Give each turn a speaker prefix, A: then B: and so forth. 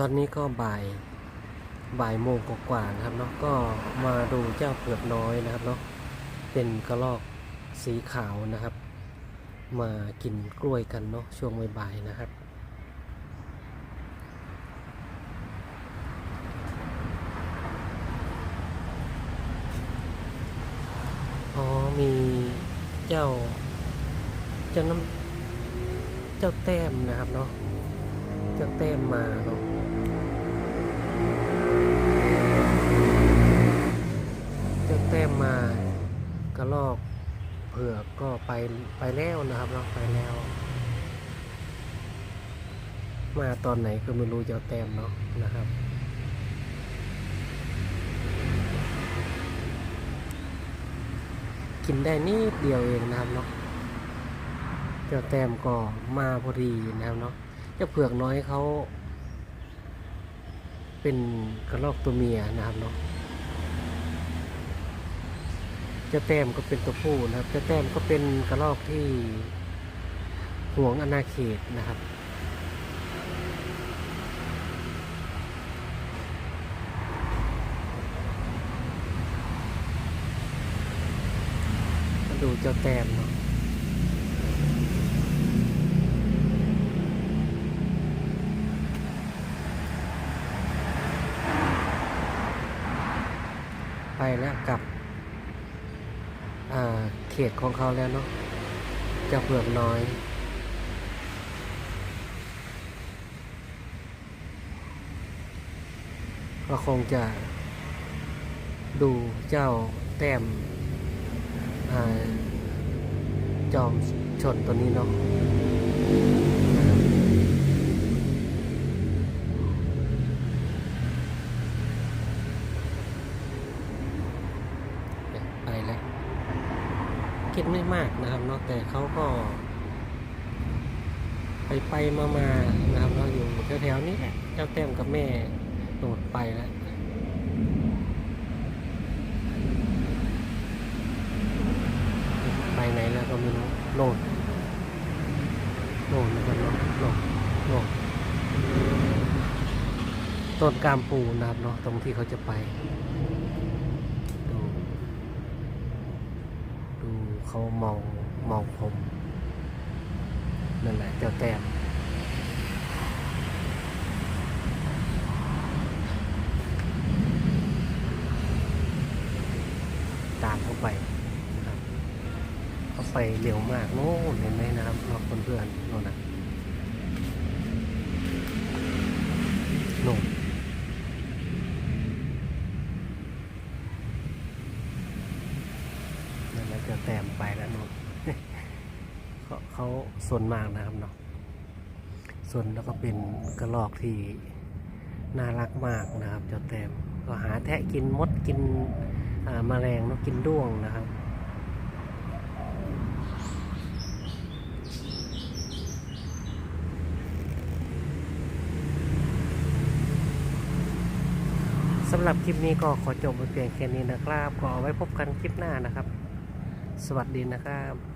A: ตอนนี้ก็บ่ายบ่ายโมงกว่าๆนะครับเนาะก็มาดูเจ้าเผือกน้อยนะครับเนาะเป็นกระรอกสีขาวนะครับ มากินกล้วยกันเนาะช่วงบ่ายๆนะครับอ๋อมีเจ้าเจ้าน้ำเจ้าแต้มนะครับเนาะเจ้าแต้มมาเนาะ ไปไปแล้วนะครับเนาะไปแล้ว มาตอนไหนก็ไม่รู้จ้าแต้มเนาะนะครับกินได้นิดเดียวเองนะครับเนาะเจ้าแต้มก็มาพอดีนะครับเนาะเจ้าเผือกน้อยเขา เป็นกระรอกตัวเมียนะครับเนาะ เจ้าแต้มก็เป็นตัวผู้นะครับเจ้าแต้มก็เป็นกระรอกที่ห่วงอาณาเขตนะครับมาดูเจ้าแต้มเนาะไปแล้วกลับ เขตของเขาแล้วเนาะจะเผือกน้อย ก็คงจะดูเจ้าแต้มอจอมชนตัวนี้เนาะ คิดไม่มากนะครับเนาะแต่เขาก็ ไปไปมามานะครับเราอยู่แถวๆนี้แหละเจ้าแต้มกับแม่โดดไปแล้วไปไหนแล้วก็ไม่รู้โหลดโหลดนะครับโหลดโหลดโหลดต้นกามปูนะครับเนาะตรงที่เขาจะไป ดู ดู เขามองมองผมนั่นแหละเจ้าแต้มตามเข้าไปนะครับเขาไปเร็วมากโน่นเห็นไหมนะครับเราเพื่อนๆโน่นนะโน่น จะแต้มไปแล้วโน่นเขาเขาสนมากนะครับเนาะสนแล้วก็เป็นกระรอกที่น่ารักมากนะครับ เจ้าแต้มก็หาแทะกินมดกินอ่าแมลงนาะกินด้วงนะครับสำหรับคลิปนี้ก็ขอจบไปเพียงแค่นี้นะครับ ก็เอาไว้พบกันคลิปหน้านะครับ สวัสดีนะครับ